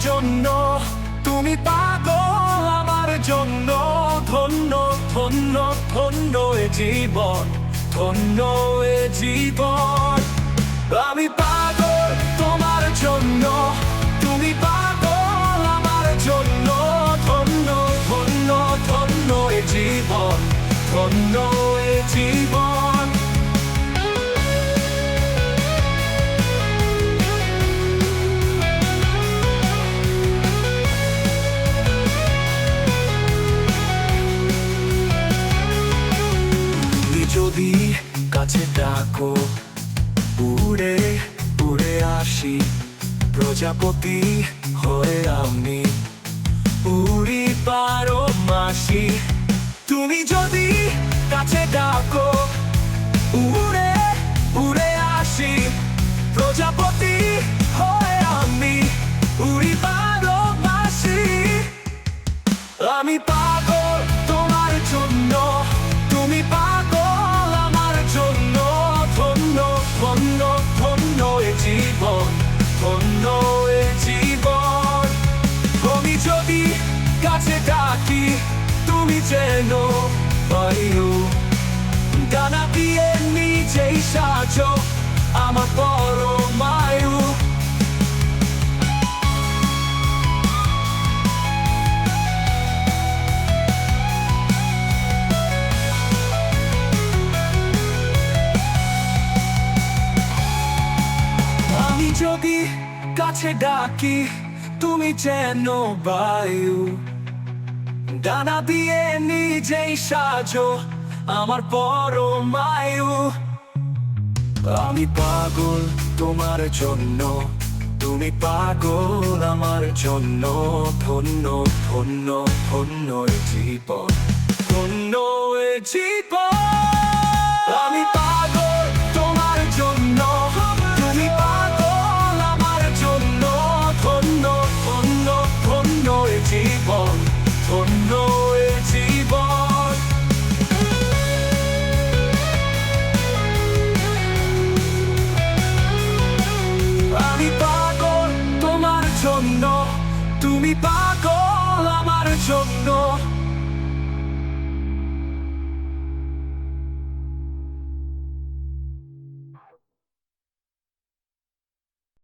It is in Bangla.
জন্য, তুমি পাগল আমার জন্য। ধন্য ধন্য ধন্য এ জীবন, ধন্য এ জীবন। আমি পাগল তোমার জন্য, তুমি পাগল আমার জন্য। ধন্য ধন্য ধন্য এ জীবন, ধন্য এ জীবন। যদি কাছে ডাকো, উড়ে উড়ে আসি। প্রজাপতি হয়ে আমি। উড়ি পারো মাসি, তুমি যদি কাছে ডাকো, উড়ে উড়ে আসি। প্রজাপতি হয়ে আমি, উড়ি পারো মাসি। আমি পাগল যেন বায়ু ডানা দিয়ে নিজেই সাজো আমার বড় মায়ু আমি যদি কাছে ডাকি, তুমি যেন বায়ু ডানা দিয়ে নিজেই সাজো আমার বড় মায়ু আমি পাগল তোমার জন্য, তুমি পাগল আমার জন্য ধন্য ধন্য ধন্য, জীবন। No, no.